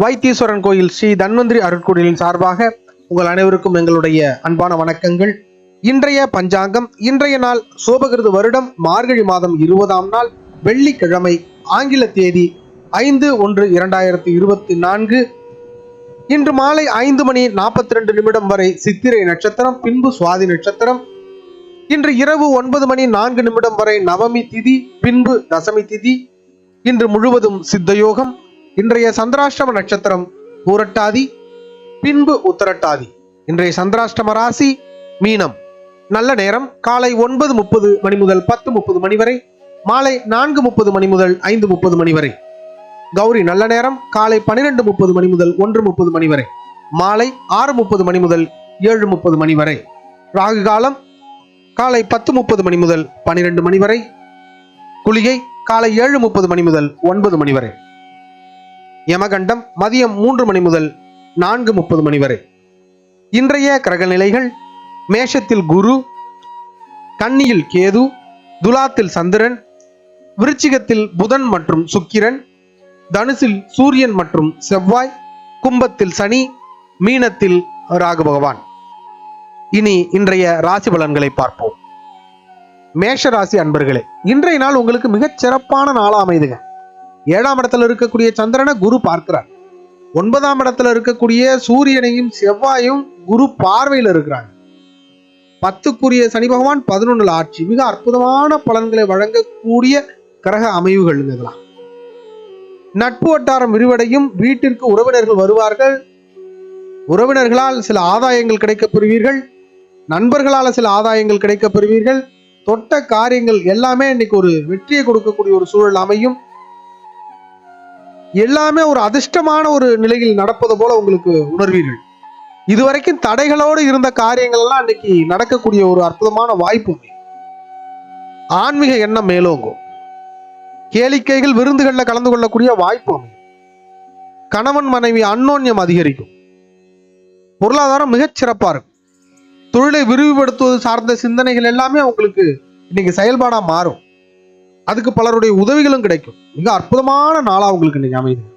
வைத்தீஸ்வரன் கோயில் ஸ்ரீ தன்வந்திரி அருட்கோயிலின் சார்பாக உங்கள் அனைவருக்கும் எங்களுடைய அன்பான வணக்கங்கள். இன்றைய பஞ்சாங்கம் இன்றைய நாள் சோபகிருது வருடம் மார்கழி மாதம் இருபதாம் நாள் வெள்ளிக்கிழமை ஆங்கில தேதி ஐந்து ஒன்று இரண்டாயிரத்தி இருபத்தி நான்கு. இன்று மாலை ஐந்து மணி நாற்பத்தி ரெண்டு நிமிடம் வரை சித்திரை நட்சத்திரம் பின்பு சுவாதி நட்சத்திரம். இன்று இரவு ஒன்பது மணி நான்கு நிமிடம் வரை நவமி திதி பின்பு தசமி திதி. இன்று முழுவதும் சித்தயோகம் இன்றைய சந்திராஷ்டம நட்சத்திரம் பூரட்டாதி பின்பு உத்தரட்டாதி இன்றைய சந்திராஷ்டம ராசி மீனம் நல்ல நேரம் காலை ஒன்பது முப்பது மணி முதல் பத்து முப்பது மணி வரை மாலை நான்கு முப்பது மணி முதல் ஐந்து முப்பது மணி வரை கௌரி நல்ல நேரம் காலை பனிரெண்டு முப்பது மணி முதல் ஒன்று முப்பது மணி வரை மாலை ஆறு முப்பது மணி முதல் ஏழு முப்பது மணி வரை ராகு காலம் காலை பத்து முப்பது மணி முதல் பனிரெண்டு மணி வரை குளிகை காலை ஏழு முப்பது மணி முதல் ஒன்பது மணி வரை யமகண்டம் மதியம் மூன்று மணி முதல் நான்கு முப்பது மணி வரை. இன்றைய கிரக நிலைகள் மேஷத்தில் குரு கன்னியில் கேது துலாத்தில் சந்திரன் விருச்சிகத்தில் புதன் மற்றும் சுக்கிரன் தனுசில் சூரியன் மற்றும் செவ்வாய் கும்பத்தில் சனி மீனத்தில் ராகு பகவான். இனி இன்றைய ராசி பலன்களை பார்ப்போம். மேஷ ராசி அன்பர்களே இன்றைய நாள் உங்களுக்கு மிகச் சிறப்பான நாளா அமைதுங்க. ஏழாம் இடத்துல இருக்கக்கூடிய சந்திரனை குரு பார்க்கிறார். ஒன்பதாம் இடத்துல இருக்கக்கூடிய சூரியனையும் செவ்வாயும் குரு பார்வையில் இருக்கிறாங்க பத்துக்குரிய சனி பகவான் பதினொன்னுல ஆட்சி. மிக அற்புதமான பலன்களை வழங்கக்கூடிய கிரக அமைவுகள் இதெல்லாம். நட்பு வட்டாரம் விரிவடையும். வீட்டிற்கு உறவினர்கள் வருவார்கள். உறவினர்களால் சில ஆதாயங்கள் கிடைக்கப் பெறுவீர்கள் நண்பர்களால் சில ஆதாயங்கள் கிடைக்கப் பெறுவீர்கள் தொட்ட காரியங்கள் எல்லாமே இன்னைக்கு ஒரு வெற்றியை கொடுக்கக்கூடிய ஒரு சூழல் அமையும். எல்லாமே ஒரு அதிர்ஷ்டமான ஒரு நிலையில் நடப்பது போல உங்களுக்கு உணர்வீர்கள். இதுவரைக்கும் தடைகளோடு இருந்த காரியங்கள் எல்லாம் இன்னைக்கு நடக்கக்கூடிய ஒரு அற்புதமான வாய்ப்பு ஆன்மீக எண்ணம் மேலோங்கும். கேளிக்கைகள் விருந்துகளில் கலந்து கொள்ளக்கூடிய வாய்ப்பு அமையும் கணவன் மனைவி அன்னோன்யம் அதிகரிக்கும். பொருளாதாரம் மிகச் சிறப்பாக இருக்கும். தொழிலை விரிவுபடுத்துவது சார்ந்த சிந்தனைகள் எல்லாமே உங்களுக்கு இன்னைக்கு செயல்பாடாக மாறும். அதுக்கு பலருடைய உதவிகளும் கிடைக்கும். மிக அற்புதமான நாளா உங்களுக்கு இன்னைக்கு அமையுது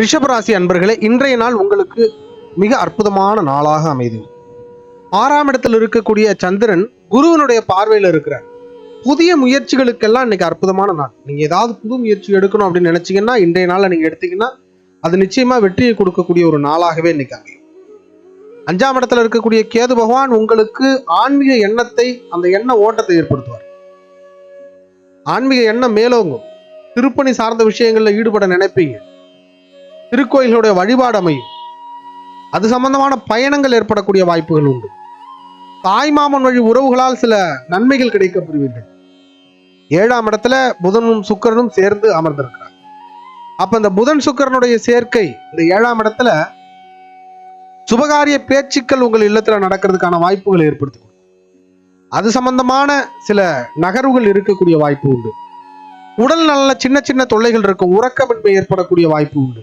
ரிஷபராசி அன்பர்களே இன்றைய நாள் உங்களுக்கு மிக அற்புதமான நாளாக அமைது ஆறாம் இடத்தில் இருக்கக்கூடிய சந்திரன் குருவனுடைய பார்வையில் இருக்கிறார். புதிய முயற்சிகளுக்கெல்லாம் இன்னைக்கு அற்புதமான நாள். நீங்க ஏதாவது புது முயற்சி எடுக்கணும் அப்படின்னு நினைச்சீங்கன்னா இன்றைய நாளில் நீங்க எடுத்தீங்கன்னா அது நிச்சயமா வெற்றியை கொடுக்கக்கூடிய ஒரு நாளாகவே இன்னைக்கு அமையும். அஞ்சாம் இடத்துல இருக்கக்கூடிய கேது பகவான் உங்களுக்கு ஆன்மீக எண்ணத்தை அந்த எண்ண ஓட்டத்தை ஏற்படுத்துவார். ஆன்மீக எண்ணம் மேலோங்கும். திருப்பணி சார்ந்த விஷயங்கள்ல ஈடுபட நினைப்பீங்க. திருக்கோயில்களுடைய வழிபாடு அமையும். அது சம்பந்தமான பயணங்கள் ஏற்படக்கூடிய வாய்ப்புகள் உண்டு. தாய்மாமன் வழி உறவுகளால் சில நன்மைகள் கிடைக்கப் பெறுவீர்கள் ஏழாம் இடத்துல புதனும் சுக்கரனும் சேர்ந்து அமர்ந்திருக்கிறார். அப்ப இந்த புதன் சுக்கரனுடைய சேர்க்கை இந்த ஏழாம் இடத்துல சுபகாரிய பேச்சுக்கள் உங்கள் இல்லத்துல நடக்கிறதுக்கான வாய்ப்புகள் ஏற்படுத்தி அது சம்பந்தமான சில நகர்வுகள் இருக்கக்கூடிய வாய்ப்பு உண்டு. உடல் நல்ல சின்ன சின்ன தொல்லைகள் இருக்கும். உறக்கமின்மை ஏற்படக்கூடிய வாய்ப்பு உண்டு.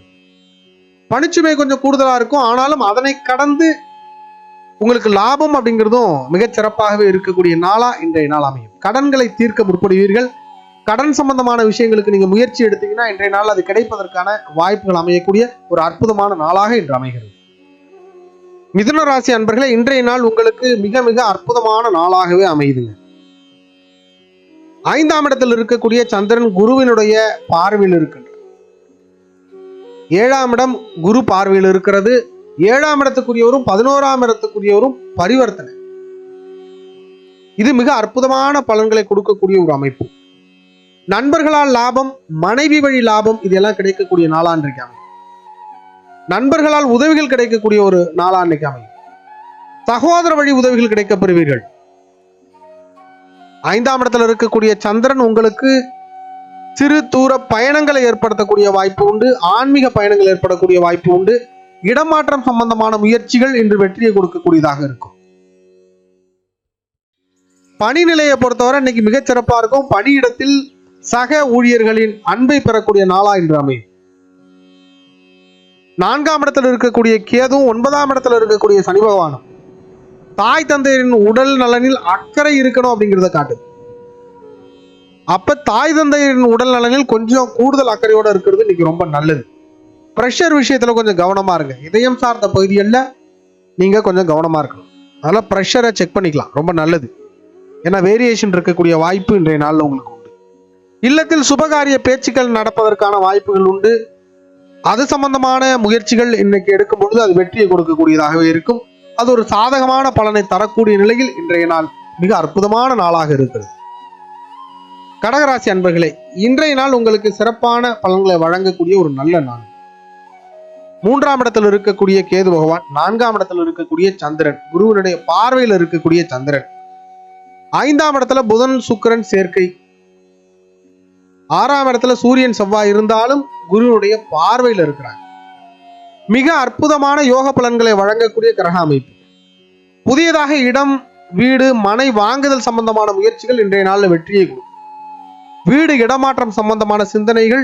பணிச்சுமை கொஞ்சம் கூடுதலா இருக்கும். ஆனாலும் அதனை கடந்து உங்களுக்கு லாபம் அப்படிங்கிறதும் மிகச் சிறப்பாகவே இருக்கக்கூடிய நாளா இன்றைய நாள் அமையும். கடன்களை தீர்க்க முற்படுவீர்கள். கடன் சம்பந்தமான விஷயங்களுக்கு நீங்க முயற்சி எடுத்தீங்கன்னா இன்றைய நாள் அது கிடைப்பதற்கான வாய்ப்புகள் அமையக்கூடிய ஒரு அற்புதமான நாளாக இன்று அமைகிறது. மிதுன ராசி அன்பர்களே இன்றைய நாள் உங்களுக்கு மிக மிக அற்புதமான நாளாகவே அமையுதுங்க. ஐந்தாம் இடத்தில் இருக்கக்கூடிய சந்திரன் குருவினுடைய பார்வையில் இருக்கின்றார். ஏழாம் இடம் குரு பார்வையில் இருக்கிறது. ஏழாம் இடத்துக்குரியவரும் பதினோராம் இடத்துக்குரியவரும் பரிவர்த்தனை. இது மிக அற்புதமான பலன்களை கொடுக்கக்கூடிய ஒரு அமைப்பு. நண்பர்களால் லாபம் மனைவி வழி லாபம் இதெல்லாம் கிடைக்கக்கூடிய நாளான் இருக்காங்க நண்பர்களால் உதவிகள் கிடைக்கக்கூடிய ஒரு நாளா அன்னைக்கு அமையும். சகோதர வழி உதவிகள் கிடைக்க பெறுவீர்கள் ஐந்தாம் இடத்துல இருக்கக்கூடிய சந்திரன் உங்களுக்கு சிறு தூர பயணங்களை ஏற்படுத்தக்கூடிய வாய்ப்பு உண்டு. ஆன்மீக பயணங்கள் ஏற்படக்கூடிய வாய்ப்பு உண்டு. இடமாற்றம் சம்பந்தமான முயற்சிகள் இன்று வெற்றியை கொடுக்கக்கூடியதாக இருக்கும். பணி நிலையை பொறுத்தவரை இன்னைக்கு மிகச் சிறப்பா இருக்கும். பணியிடத்தில் சக ஊழியர்களின் அன்பை பெறக்கூடிய நாளா இன்று அமையும். நான்காம் இடத்துல இருக்கக்கூடிய கேதுவும் ஒன்பதாம் இடத்துல இருக்கக்கூடிய சனி பகவானும். தாய் தந்தையரின் உடல் நலனில் அக்கறை இருக்கணும் அப்படிங்கிறத காட்டுது. அப்ப தாய் தந்தையின் உடல் நலனில் கொஞ்சம் கூடுதல் அக்கறையோட இருக்கிறது இன்னைக்கு ரொம்ப நல்லது. ப்ரெஷர் விஷயத்துல கொஞ்சம் கவனமா இருங்க. இதயம் சார்ந்த பகுதிகளில் நீங்க கொஞ்சம் கவனமா இருக்கணும். அதெல்லாம் ப்ரெஷரை செக் பண்ணிக்கலாம். ரொம்ப நல்லது. ஏன்னா வேரியேஷன் இருக்கக்கூடிய வாய்ப்பு இன்றைய நாளில் உங்களுக்கு உண்டு. இல்லத்தில் சுபகாரிய பேச்சுக்கள் நடப்பதற்கான வாய்ப்புகள் உண்டு. அது சம்பந்தமான முயற்சிகள் இன்னைக்கு எடுக்கும் பொழுது அது வெற்றியை கொடுக்கக்கூடியதாகவே இருக்கும். அது ஒரு சாதகமான பலனை தரக்கூடிய நிலையில் இன்றைய நாள் மிக அற்புதமான நாளாக இருக்கிறது. கடகராசி அன்பர்களே இன்றைய நாள் உங்களுக்கு சிறப்பான பலன்களை வழங்கக்கூடிய ஒரு நல்ல நாள். மூன்றாம் இடத்தில் இருக்கக்கூடிய கேது பகவான் நான்காம் இடத்தில் இருக்கக்கூடிய சந்திரன் குருவனுடைய பார்வையில் இருக்கக்கூடிய சந்திரன். ஐந்தாம் இடத்துல புதன் சுக்கிரன் சேர்க்கை ஆறாம் இடத்துல சூரியன் செவ்வாய் இருந்தாலும் குருனுடைய பார்வையில் இருக்கிறாங்க மிக அற்புதமான யோக பலன்களை வழங்கக்கூடிய கிரக அமைப்பு. புதியதாக இடம் வீடு மனை வாங்குதல் சம்பந்தமான முயற்சிகள் இன்றைய நாளில் வெற்றியை கொடுக்கும். வீடு இடமாற்றம் சம்பந்தமான சிந்தனைகள்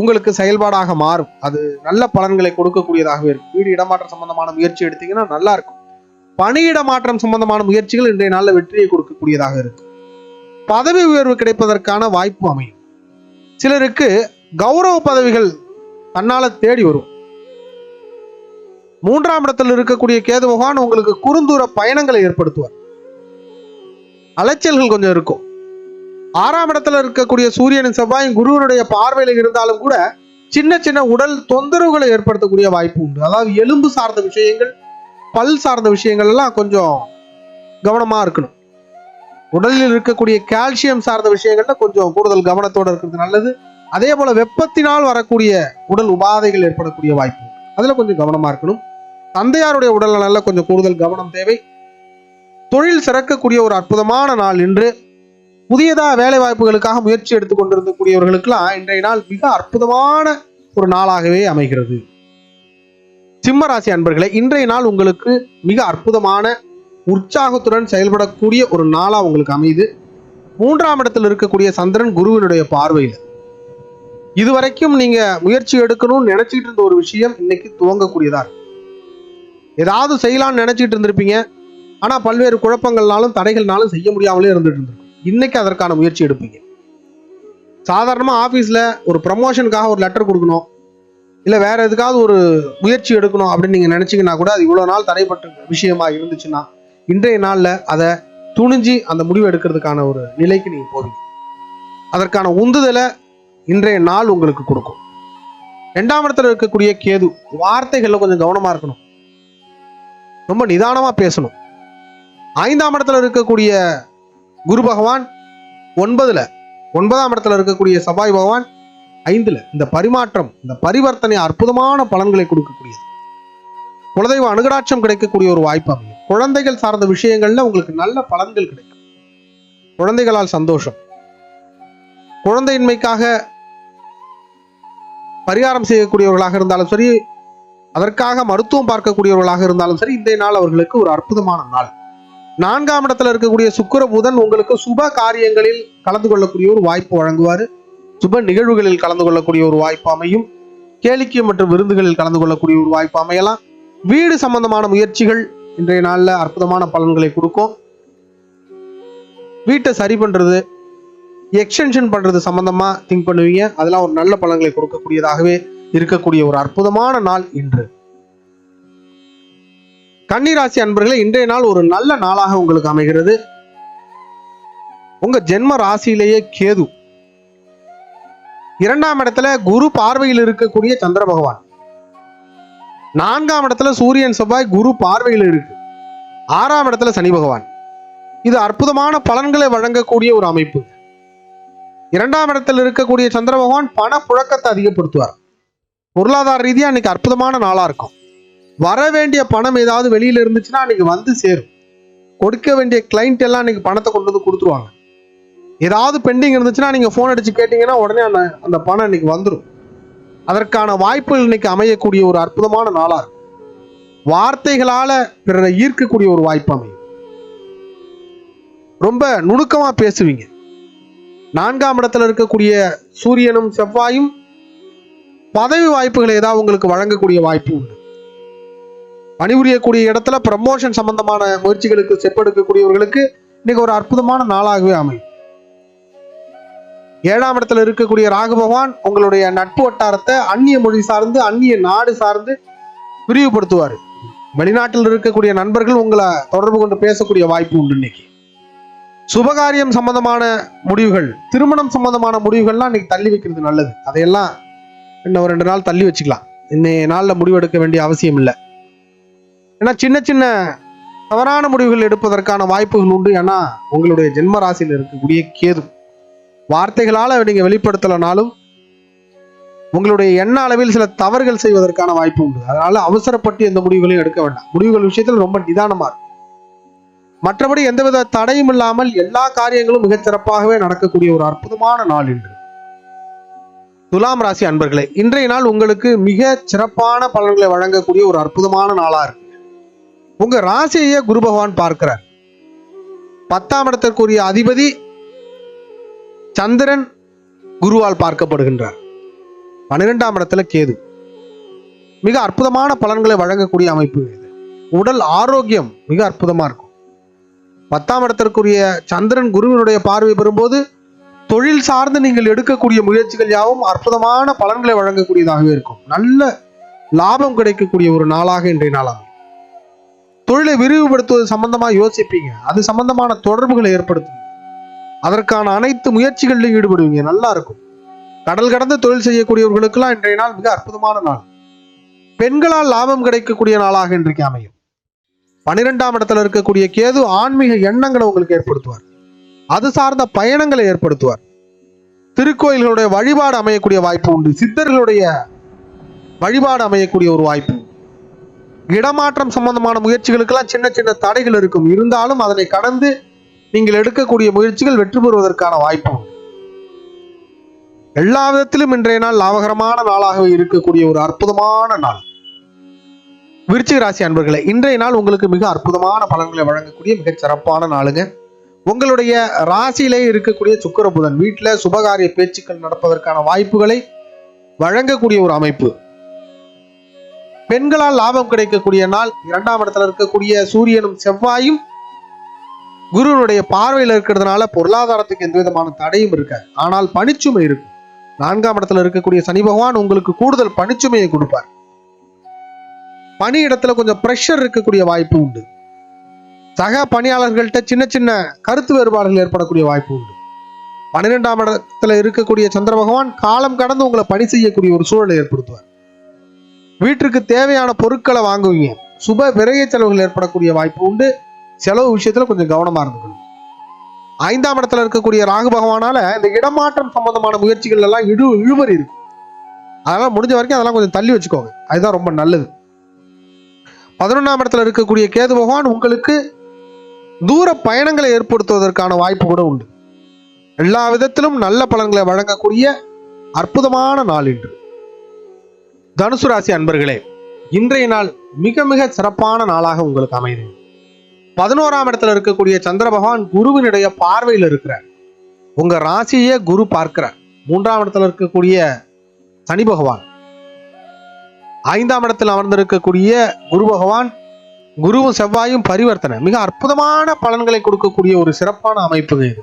உங்களுக்கு செயல்பாடாக மாறும். அது நல்ல பலன்களை கொடுக்கக்கூடியதாகவே இருக்கும். வீடு இடமாற்றம் சம்பந்தமான முயற்சி எடுத்தீங்கன்னா நல்லா இருக்கும். பணியிட மாற்றம் சம்பந்தமான முயற்சிகள் இன்றைய நாளில் வெற்றியை கொடுக்கக்கூடியதாக இருக்கும். பதவி உயர்வு கிடைப்பதற்கான வாய்ப்பு அமையும். சிலருக்கு கௌரவ பதவிகள் தன்னால தேடி வரும். மூன்றாம் இடத்தில் இருக்கக்கூடிய கேது பகவான் உங்களுக்கு குறுந்தூர பயணங்களை ஏற்படுத்துவார். அலைச்சல்கள் கொஞ்சம் இருக்கும். ஆறாம் இடத்துல இருக்கக்கூடிய சூரியனின் செவ்வாயும் குருவனுடைய பார்வையில் இருந்தாலும் கூட சின்ன சின்ன உடல் தொந்தரவுகளை ஏற்படுத்தக்கூடிய வாய்ப்பு உண்டு. அதாவது எலும்பு சார்ந்த விஷயங்கள் பல் சார்ந்த விஷயங்கள் எல்லாம் கொஞ்சம் கவனமா இருக்கணும். உடலில் இருக்கக்கூடிய கால்சியம் சார்ந்த விஷயங்கள்ல கொஞ்சம் கூடுதல் கவனத்தோட இருக்கிறது நல்லது. அதே போல வெப்பத்தினால் வரக்கூடிய உடல் உபாதைகள் ஏற்படக்கூடிய வாய்ப்பு. அதுல கொஞ்சம் கவனமா இருக்கணும். தந்தையாருடைய உடல் நலன்ல கொஞ்சம் கூடுதல் கவனம் தேவை. தொழில் சிறக்கக்கூடிய ஒரு அற்புதமான நாள் இன்று. புதியதா வேலை வாய்ப்புகளுக்காக முயற்சி எடுத்துக் கொண்டிருக்கக்கூடியவர்களுக்கெல்லாம் இன்றைய நாள் மிக அற்புதமான ஒரு நாளாகவே அமைகிறது. சிம்ம ராசி அன்பர்களே இன்றைய நாள் உங்களுக்கு மிக அற்புதமான உற்சாகத்துடன் செயல்படக்கூடிய ஒரு நாளா உங்களுக்கு அமையுது. மூன்றாம் இடத்தில் இருக்கக்கூடிய சந்திரன் குருவினுடைய பார்வையில். இதுவரைக்கும் நீங்க முயற்சி எடுக்கணும்னு நினைச்சிட்டு இருந்த ஒரு விஷயம் இன்னைக்கு துவங்கக்கூடியதா இருக்கு. ஏதாவது செய்யலாம்னு நினைச்சிட்டு இருந்திருப்பீங்க. ஆனா பல்வேறு குழப்பங்கள்னாலும் தடைகள்னாலும் செய்ய முடியாமலே இருந்துட்டு இருந்திருக்கும். இன்னைக்கு அதற்கான முயற்சி எடுப்பீங்க. சாதாரணமா ஆபீஸ்ல ஒரு ப்ரமோஷனுக்காக ஒரு லெட்டர் கொடுக்கணும். இல்ல வேற எதுக்காவது ஒரு முயற்சி எடுக்கணும் அப்படின்னு நீங்க நினைச்சீங்கன்னா கூட அது இவ்வளவு நாள் தடைப்பட்ட விஷயமா இருந்துச்சுன்னா இன்றைய நாள்ல அதை துணிஞ்சு அந்த முடிவு எடுக்கிறதுக்கான ஒரு நிலைக்கு நீங்க போவீங்க. அதற்கான உந்துதலை இன்றைய நாள் உங்களுக்கு கொடுக்கும். ரெண்டாம் இடத்துல இருக்கக்கூடிய கேது வார்த்தைகள்ல கொஞ்சம் கவனமா இருக்கணும். ரொம்ப நிதானமா பேசணும். ஐந்தாம் இடத்துல இருக்கக்கூடிய குரு பகவான் ஒன்பதுல ஒன்பதாம் இடத்துல இருக்கக்கூடிய சபாய் பகவான் ஐந்துல இந்த பரிமாற்றம் இந்த பரிவர்த்தனை அற்புதமான பலன்களை கொடுக்கக்கூடியது. குலதெய்வ அனுகராட்சம் கிடைக்கக்கூடிய ஒரு வாய்ப்பு அமையும் குழந்தைகள் சார்ந்த விஷயங்கள்ல உங்களுக்கு நல்ல பலன்கள் கிடைக்கும். குழந்தைகளால் சந்தோஷம். குழந்தையின்மைக்காக பரிகாரம் செய்யக்கூடியவர்களாக இருந்தாலும் சரி அதற்காக மருத்துவம் பார்க்கக்கூடியவர்களாக இருந்தாலும் சரி இந்த நாள் அவர்களுக்கு ஒரு அற்புதமான நாள். நான்காம் இடத்துல இருக்கக்கூடிய சுக்கர புதன் உங்களுக்கு சுப காரியங்களில் கலந்து கொள்ளக்கூடிய ஒரு வாய்ப்பு வழங்குவார். சுப நிகழ்வுகளில் கலந்து கொள்ளக்கூடிய ஒரு வாய்ப்பு அமையும். கேளிக்கை மற்றும் விருந்துகளில் கலந்து கொள்ளக்கூடிய ஒரு வாய்ப்பு அமையலாம். வீடு சம்பந்தமான முயற்சிகள் இன்றைய நாளில் அற்புதமான பலன்களை கொடுக்கும். வீட்டை சரி பண்றது எக்ஸ்டென்ஷன் பண்றது சம்பந்தமா திங்க் பண்ணுவீங்க. அதெல்லாம் ஒரு நல்ல பலன்களை கொடுக்கக்கூடியதாகவே இருக்கக்கூடிய ஒரு அற்புதமான நாள் இன்று. கன்னிராசி அன்பர்களே இன்றைய நாள் ஒரு நல்ல நாளாக உங்களுக்கு அமைகிறது. உங்க ஜென்ம ராசியிலேயே கேது. இரண்டாம் இடத்துல குரு பார்வையில் இருக்கக்கூடிய சந்திர பகவான். நான்காம் இடத்துல சூரியன் செவ்வாய் குரு பார்வையில் இருக்கு. ஆறாம் இடத்துல சனி பகவான். இது அற்புதமான பலன்களை வழங்கக்கூடிய ஒரு அமைப்பு. இரண்டாம் இடத்தில் இருக்கக்கூடிய சந்திர பகவான் பண புழக்கத்தை அதிகப்படுத்துவார். பொருளாதார ரீதியாக இன்னைக்கு அற்புதமான நாளாக இருக்கும். வர வேண்டிய பணம் ஏதாவது வெளியில் இருந்துச்சுன்னா அன்னைக்கு வந்து சேரும். கொடுக்க வேண்டிய கிளைண்ட் எல்லாம் இன்னைக்கு பணத்தை கொண்டு வந்து கொடுத்துருவாங்க. ஏதாவது பெண்டிங் இருந்துச்சுன்னா நீங்கள் ஃபோன் அடிச்சு கேட்டிங்கன்னா உடனே அந்த அந்த பணம் இன்னைக்கு வந்துடும் அதற்கான வாய்ப்புகள் இன்னைக்கு அமையக்கூடிய ஒரு அற்புதமான நாளா இருக்கும். வார்த்தைகளால பிறரை ஈர்க்கக்கூடிய ஒரு வாய்ப்பு அமையும். ரொம்ப நுணுக்கமா பேசுவீங்க. நான்காம் இடத்துல இருக்கக்கூடிய சூரியனும் செவ்வாயும் பதவி வாய்ப்புகளை ஏதாவது உங்களுக்கு வழங்கக்கூடிய வாய்ப்பு உண்டு. பணிபுரியக்கூடிய இடத்துல ப்ரமோஷன் சம்பந்தமான முயற்சிகளுக்கு செப்பெடுக்கக்கூடியவர்களுக்கு இன்னைக்கு ஒரு அற்புதமான நாளாகவே அமையும். ஏழாம் இடத்துல இருக்கக்கூடிய ராகு பகவான் உங்களுடைய நட்பு வட்டாரத்தை அந்நிய மொழி சார்ந்து அந்நிய நாடு சார்ந்து விரிவுபடுத்துவார் வெளிநாட்டில் இருக்கக்கூடிய நண்பர்கள் உங்களை தொடர்பு கொண்டு பேசக்கூடிய வாய்ப்பு உண்டு இன்னைக்கு. சுபகாரியம் சம்பந்தமான முடிவுகள் திருமணம் சம்பந்தமான முடிவுகள்லாம் இன்னைக்கு தள்ளி வைக்கிறது நல்லது. அதையெல்லாம் இன்னும் ரெண்டு நாள் தள்ளி வச்சுக்கலாம். இன்னைய நாளில் முடிவெடுக்க வேண்டிய அவசியம் இல்லை. ஏன்னா சின்ன சின்ன தவறான முடிவுகள் எடுப்பதற்கான வாய்ப்புகள் உண்டு. ஏன்னா உங்களுடைய ஜென்ம ராசியில் இருக்கக்கூடிய கேது. வார்த்தைகளால் நீங்கள் வெளிப்படுத்தலைனாலும் உங்களுடைய எண்ண அளவில் சில தவறுகள் செய்வதற்கான வாய்ப்பு உண்டு. அதனால அவசரப்பட்டு எந்த முடிவுகளையும் எடுக்க வேண்டாம். முடிவுகள் விஷயத்தில் ரொம்ப நிதானமாக இருக்கும். மற்றபடி எந்தவித தடையும் இல்லாமல் எல்லா காரியங்களும் மிகச்சிறப்பாகவே நடக்கக்கூடிய ஒரு அற்புதமான நாள் இன்று. துலாம் ராசி அன்பர்களே இன்றைய நாள் உங்களுக்கு மிக சிறப்பான பலன்களை வழங்கக்கூடிய ஒரு அற்புதமான நாளா இருக்கு. உங்க ராசியை குரு பகவான் பார்க்கிறார். பத்தாம் இடத்திற்குரிய அதிபதி சந்திரன் குருவால் பார்க்கப்படுகின்றார். பன்னிரெண்டாம் இடத்துல கேது. மிக அற்புதமான பலன்களை வழங்கக்கூடிய அமைப்பு இது. உடல் ஆரோக்கியம் மிக அற்புதமா இருக்கும். பத்தாம் இடத்திற்குரிய சந்திரன் குருவினுடைய பார்வை பெறும்போது தொழில் சார்ந்து நீங்கள் எடுக்கக்கூடிய முயற்சிகள் யாவும் அற்புதமான பலன்களை வழங்கக்கூடியதாகவே இருக்கும். நல்ல லாபம் கிடைக்கக்கூடிய ஒரு நாளாக இன்றைய நாளாகும். தொழிலை விரிவுபடுத்துவது சம்பந்தமா யோசிப்பீங்க. அது சம்பந்தமான தொடர்புகளை ஏற்படுத்தும். அதற்கான அனைத்து முயற்சிகளிலும் ஈடுபடுவீங்க. நல்லா இருக்கும். கடல் கடந்து தொழில் செய்யக்கூடியவர்களுக்கெல்லாம் இன்றைய நாள் மிக அற்புதமான நாள். பெண்களால் லாபம் கிடைக்கக்கூடிய நாளாக இன்றைக்கு அமையும். பனிரெண்டாம் இடத்துல இருக்கக்கூடிய கேது ஆன்மீக எண்ணங்களை உங்களுக்கு ஏற்படுத்துவார். அது சார்ந்த பயணங்களை ஏற்படுத்துவார். திருக்கோயில்களுடைய வழிபாடு அமையக்கூடிய வாய்ப்பு உண்டு. சித்தர்களுடைய வழிபாடு அமையக்கூடிய ஒரு வாய்ப்பு. இடமாற்றம் சம்பந்தமான முயற்சிகளுக்கெல்லாம் சின்ன சின்ன தடைகள் இருக்கும். இருந்தாலும் அதனை கடந்து நீங்கள் எடுக்கக்கூடிய முயற்சிகள் வெற்றி பெறுவதற்கான வாய்ப்பு எல்லா விதத்திலும் இன்றைய நாள் லாபகரமான நாளாகவே இருக்கக்கூடிய ஒரு அற்புதமான நாள். விருச்சிக ராசி அன்பர்களே இன்றைய நாள் உங்களுக்கு மிக அற்புதமான பலன்களை வழங்கக்கூடிய மிகச் சிறப்பான நாளுங்க. உங்களுடைய ராசியிலே இருக்கக்கூடிய சுக்கர புதன் வீட்டில் சுபகாரிய பேச்சுக்கள் நடப்பதற்கான வாய்ப்புகளை வழங்கக்கூடிய ஒரு அமைப்பு. பெண்களால் லாபம் கிடைக்கக்கூடிய நாள் இரண்டாம் இடத்துல இருக்கக்கூடிய சூரியனும் செவ்வாயும் குருவனுடைய பார்வையில் இருக்கிறதுனால பொருளாதாரத்துக்கு எந்த விதமான தடையும் இருக்காது. ஆனால் பணிச்சுமை இருக்கும். நான்காம் இடத்துல இருக்கக்கூடிய சனி பகவான் உங்களுக்கு கூடுதல் பணிச்சுமையை கொடுப்பார். பணி இடத்துல கொஞ்சம் ப்ரெஷர் இருக்கக்கூடிய வாய்ப்பு உண்டு. சக பணியாளர்கள்ட்ட சின்ன சின்ன கருத்து வேறுபாடுகள் ஏற்படக்கூடிய வாய்ப்பு உண்டு. பன்னிரெண்டாம் இடத்துல இருக்கக்கூடிய சந்திர பகவான் காலம் கடந்து உங்களை பணி செய்யக்கூடிய ஒரு சூழலை ஏற்படுத்துவார். வீட்டிற்கு தேவையான பொருட்களை வாங்குவீங்க. சுப விரைய செலவுகள் ஏற்படக்கூடிய வாய்ப்பு உண்டு. செலவு விஷயத்துல கொஞ்சம் கவனமா இருந்துக்கணும். ஐந்தாம் இடத்துல இருக்கக்கூடிய ராகு பகவானால இந்த இடமாற்றம் சம்பந்தமான முயற்சிகள் எல்லாம் இழு இழுபறி இருக்கு. அதெல்லாம் முடிஞ்ச வரைக்கும் அதெல்லாம் கொஞ்சம் தள்ளி வச்சுக்கோங்க. அதுதான் ரொம்ப நல்லது. பதினொன்றாம் இடத்துல இருக்கக்கூடிய கேது பகவான் உங்களுக்கு தூர பயணங்களை ஏற்படுத்துவதற்கான வாய்ப்பு கூட உண்டு. எல்லா விதத்திலும் நல்ல பலன்களை வழங்கக்கூடிய அற்புதமான நாள் இன்று. தனுசு ராசி அன்பர்களே இன்றைய நாள் மிக மிக சிறப்பான நாளாக உங்களுக்கு அமைது பதினோராம் இடத்துல இருக்கக்கூடிய சந்திர பகவான் குருவினுடைய பார்வையில் இருக்கிறார். உங்க ராசியே குரு பார்க்கிறார். மூன்றாம் இடத்துல இருக்கக்கூடிய சனி பகவான். ஐந்தாம் இடத்தில் அமர்ந்திருக்கக்கூடிய குரு பகவான் குருவும் செவ்வாயும் பரிவர்த்தனை. மிக அற்புதமான பலன்களை கொடுக்கக்கூடிய ஒரு சிறப்பான அமைப்பு இது.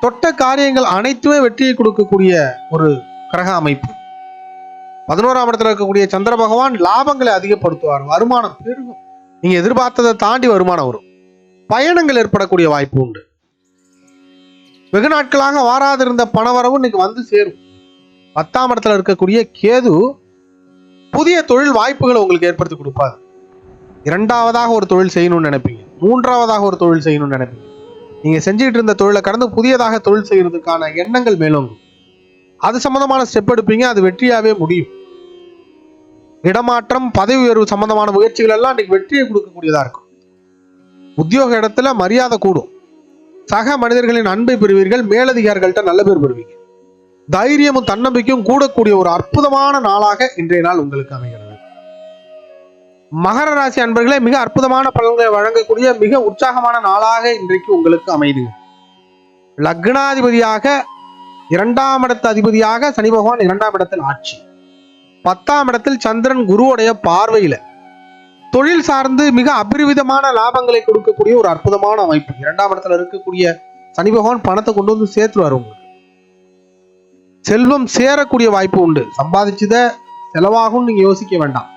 தொட்ட காரியங்கள் அனைத்துமே வெற்றியை கொடுக்கக்கூடிய ஒரு கிரக அமைப்பு. பதினோராம் இடத்துல இருக்கக்கூடிய சந்திர பகவான் லாபங்களை அதிகப்படுத்துவார். வருமானம் பெருகும். நீங்க எதிர்பார்த்ததை தாண்டி வருமானம் வரும். பயணங்கள் ஏற்படக்கூடிய வாய்ப்பு உண்டு. வெகு நாட்களாக வாராதிருந்த பணவரவு இன்னைக்கு வந்து சேரும். பத்தாம் இடத்துல இருக்கக்கூடிய கேது புதிய தொழில் வாய்ப்புகளை உங்களுக்கு ஏற்படுத்தி கொடுப்பாரு. இரண்டாவதாக ஒரு தொழில் செய்யணும்னு நினைப்பீங்க. மூன்றாவதாக ஒரு தொழில் செய்யணும்னு நினைப்பீங்க. நீங்க செஞ்சுட்டு இருந்த தொழிலை கடந்து புதியதாக தொழில் செய்யறதுக்கான எண்ணங்கள் மேலோங்கும். அது சம்பந்தமான ஸ்டெப் எடுப்பீங்க அது வெற்றியாவே முடியும். இடமாற்றம் பதவி உயர்வு சம்பந்தமான முயற்சிகள் எல்லாம் அன்னைக்கு வெற்றியை கொடுக்கக்கூடியதா இருக்கும். உத்தியோக இடத்துல மரியாதை கூடும். சக மனிதர்களின் அன்பை பெறுவீர்கள் மேலதிகாரிகள்கிட்ட நல்ல பேர் பெறுவீங்க. தைரியமும் தன்னம்பிக்கையும் கூடக்கூடிய ஒரு அற்புதமான நாளாக இன்றைய நாள் உங்களுக்கு அமைகிறது. மகர ராசி அன்பர்களே மிக அற்புதமான பலன்களை வழங்கக்கூடிய மிக உற்சாகமான நாளாக இன்றைக்கு உங்களுக்கு அமைது. லக்னாதிபதியாக இரண்டாம் இடத்து அதிபதியாக சனி பகவான் இரண்டாம் இடத்தில் ஆட்சி. பத்தாம் இடத்தில் சந்திரன் குருவுடைய பார்வையில. தொழில் சார்ந்து மிக அபரிவிதமான லாபங்களை கொடுக்கக்கூடிய ஒரு அற்புதமான அமைப்பு. இரண்டாம் இடத்துல இருக்கக்கூடிய சனி பகவான் பணத்தை கொண்டு வந்து சேர்த்துருவார் உங்களுக்கு. செல்வம் சேரக்கூடிய வாய்ப்பு உண்டு. சம்பாதிச்சத செலவாகும் நீங்க யோசிக்க வேண்டாம்.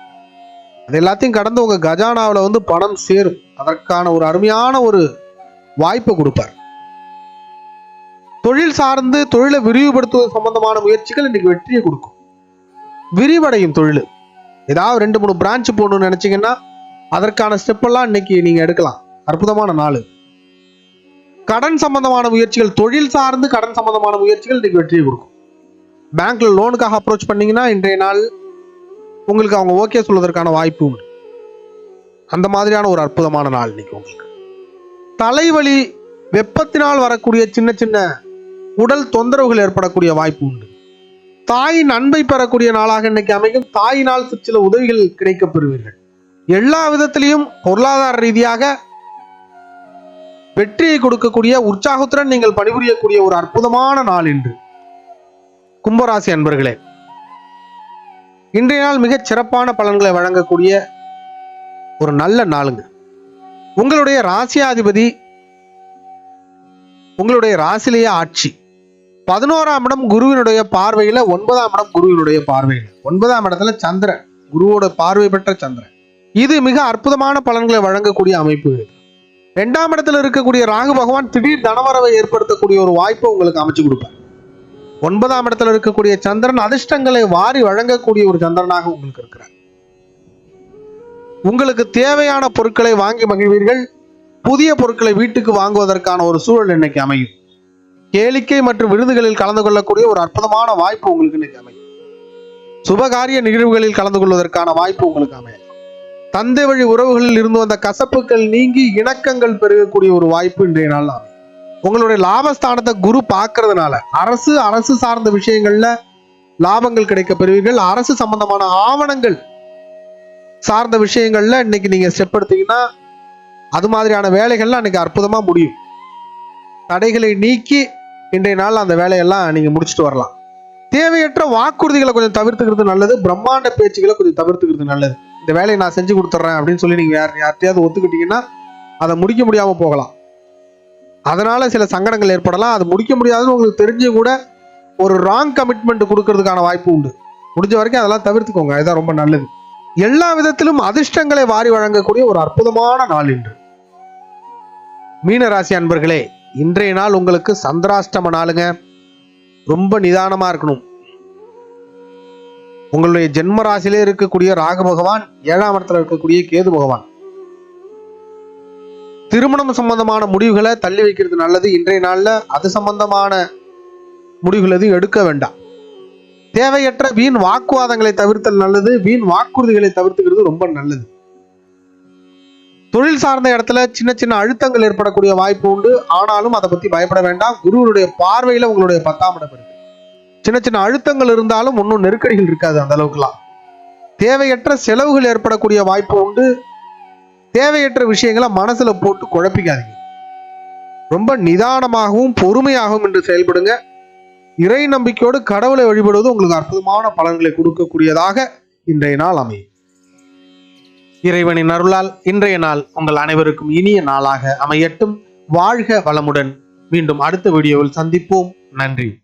அது எல்லாத்தையும் கடந்து உங்க கஜானாவில் வந்து பணம் சேரும். அதற்கான ஒரு அருமையான ஒரு வாய்ப்பை கொடுப்பார். தொழில் சார்ந்து தொழிலை விரிவுபடுத்துவது சம்பந்தமான முயற்சிகள் இன்னைக்கு வெற்றியை கொடுக்கும். விரிவடையும் தொழில். ஏதாவது ரெண்டு மூணு பிரான்ச் போடணும்னு நினச்சிங்கன்னா அதற்கான ஸ்டெப்பெல்லாம் இன்னைக்கு நீங்கள் எடுக்கலாம். அற்புதமான நாள். கடன் சம்பந்தமான முயற்சிகள் தொழில் சார்ந்து கடன் சம்பந்தமான முயற்சிகள் இன்னைக்கு வெற்றியை கொடுக்கும். பேங்க்ல லோனுக்காக அப்ரோச் பண்ணீங்கன்னா இன்றைய நாள் உங்களுக்கு அவங்க ஓகே சொல்வதற்கான வாய்ப்பு உண்டு. அந்த மாதிரியான ஒரு அற்புதமான நாள் இன்னைக்கு உங்களுக்கு. தலைவலி வெப்பத்தினால் வரக்கூடிய சின்ன சின்ன உடல் தொந்தரவுகள் ஏற்படக்கூடிய வாய்ப்பு உண்டு. தாயின் அன்பை பெறக்கூடிய நாளாக இன்னைக்கு அமையும். தாயினால் சில உதவிகள் கிடைக்கப் பெறுவீர்கள். எல்லா விதத்திலையும் பொருளாதார ரீதியாக வெற்றியை கொடுக்கக்கூடிய உற்சாகத்துடன் நீங்கள் பணிபுரியக்கூடிய ஒரு அற்புதமான நாள் என்று கும்பராசி அன்பர்களே இன்றைய நாள் மிகச் சிறப்பான பலன்களை வழங்கக்கூடிய ஒரு நல்ல நாளுங்க. உங்களுடைய ராசியாதிபதி உங்களுடைய ராசிலேயே ஆட்சி. பதினோராம் இடம் குருவினுடைய பார்வையில ஒன்பதாம் இடம் குருவினுடைய பார்வையில. ஒன்பதாம் இடத்துல சந்திரன் குருவோட பார்வை பெற்ற சந்திரன். இது மிக அற்புதமான பலன்களை வழங்கக்கூடிய அமைப்பு. ரெண்டாம் இடத்துல இருக்கக்கூடிய ராகு பகவான் திடீர் தனவரவை ஏற்படுத்தக்கூடிய ஒரு வாய்ப்பை உங்களுக்கு அமைச்சு கொடுப்பார். ஒன்பதாம் இடத்துல இருக்கக்கூடிய சந்திரன் அதிர்ஷ்டங்களை வாரி வழங்கக்கூடிய ஒரு சந்திரனாக உங்களுக்கு இருக்கிறார். உங்களுக்கு தேவையான பொருட்களை வாங்கி மகிழ்வீர்கள். புதிய பொருட்களை வீட்டுக்கு வாங்குவதற்கான ஒரு சூழல் இன்னைக்கு அமையும். கேளிக்கை மற்றும் விருதுகளில் கலந்து கொள்ளக்கூடிய ஒரு அற்புதமான வாய்ப்பு உங்களுக்கு இன்னைக்கு அமையும். சுபகாரிய நிகழ்வுகளில் கலந்து கொள்வதற்கான வாய்ப்பு உங்களுக்கு அமையும். தந்தை வழி உறவுகளில் இருந்து வந்த கசப்புகள் நீங்கி இணக்கங்கள் பெருகக்கூடிய ஒரு வாய்ப்பு இன்றைய நாள் அமையும். உங்களுடைய லாபஸ்தானத்தை குரு பார்க்கறதுனால அரசு அரசு சார்ந்த விஷயங்கள்ல லாபங்கள் கிடைக்க பெறுவீர்கள். அரசு சம்பந்தமான ஆவணங்கள் சார்ந்த விஷயங்கள்ல இன்னைக்கு நீங்க ஸ்டெப் எடுத்தீங்கன்னா அது மாதிரியான வேலைகள்லாம் அன்னைக்கு அற்புதமா முடியும். தடைகளை நீக்கி இன்றைய நாள் அந்த வேலையெல்லாம் நீங்க முடிச்சுட்டு வரலாம். தேவையற்ற வாக்குறுதிகளை கொஞ்சம் தவிர்த்துக்கிறது நல்லது. பிரம்மாண்ட பேச்சுகளை கொஞ்சம் தவிர்த்துக்கிறது நல்லது. இந்த வேலையை நான் செஞ்சு கொடுத்துட்றேன் அப்படின்னு சொல்லி நீங்க யார் யார்ட்டையாவது ஒத்துக்கிட்டீங்கன்னா அதை முடிக்க முடியாமல் போகலாம். அதனால சில சங்கடங்கள் ஏற்படலாம். அது முடிக்க முடியாதுன்னு உங்களுக்கு தெரிஞ்சு கூட ஒரு ராங் கமிட்மெண்ட் கொடுக்கறதுக்கான வாய்ப்பு உண்டு. முடிஞ்ச வரைக்கும் அதெல்லாம் தவிர்த்துக்கோங்க. இதுதான் ரொம்ப நல்லது. எல்லா விதத்திலும் அதிர்ஷ்டங்களை வாரி வழங்கக்கூடிய ஒரு அற்புதமான நாள் இன்று. மீனராசி அன்பர்களே இன்றைய நாள் உங்களுக்கு சந்திராஷ்டம நாளுங்க. ரொம்ப நிதானமா இருக்கணும். உங்களுடைய ஜென்ம ராசியிலே இருக்கக்கூடிய ராகு பகவான் ஏழாம் இடத்துல இருக்கக்கூடிய கேது பகவான். திருமணம் சம்பந்தமான முடிவுகளை தள்ளி வைக்கிறது நல்லது. இன்றைய நாளில் அது சம்பந்தமான முடிவுகள் எதுவும் எடுக்க வேண்டாம். தேவையற்ற வீண் வாக்குவாதங்களை தவிர்த்தல் நல்லது. வீண் வாக்குறுதிகளை தவிர்த்துக்கிறது ரொம்ப நல்லது. தொழில் சார்ந்த இடத்துல சின்ன சின்ன அழுத்தங்கள் ஏற்படக்கூடிய வாய்ப்பு உண்டு. ஆனாலும் அதை பத்தி பயப்பட வேண்டாம். குருவனுடைய பார்வையில உங்களுடைய பத்தாம் இடம் இருக்கு. சின்ன சின்ன அழுத்தங்கள் இருந்தாலும் ஒன்றும் நெருக்கடிகள் இருக்காது அந்த அளவுக்குலாம். தேவையற்ற செலவுகள் ஏற்படக்கூடிய வாய்ப்பு உண்டு. தேவையற்ற விஷயங்களை மனசுல போட்டு குழப்பிக்காதீங்க. ரொம்ப நிதானமாகவும் பொறுமையாகவும் என்று செயல்படுங்க. இறை நம்பிக்கையோடு கடவுளை வழிபடுவது உங்களுக்கு அற்புதமான பலன்களை கொடுக்கக்கூடியதாக இன்றைய நாள் அமையும். இறைவனின் அருளால் இன்றைய நாள் உங்கள் அனைவருக்கும் இனிய நாளாக அமையட்டும். வாழ்க வளமுடன். மீண்டும் அடுத்த வீடியோவில் சந்திப்போம். நன்றி.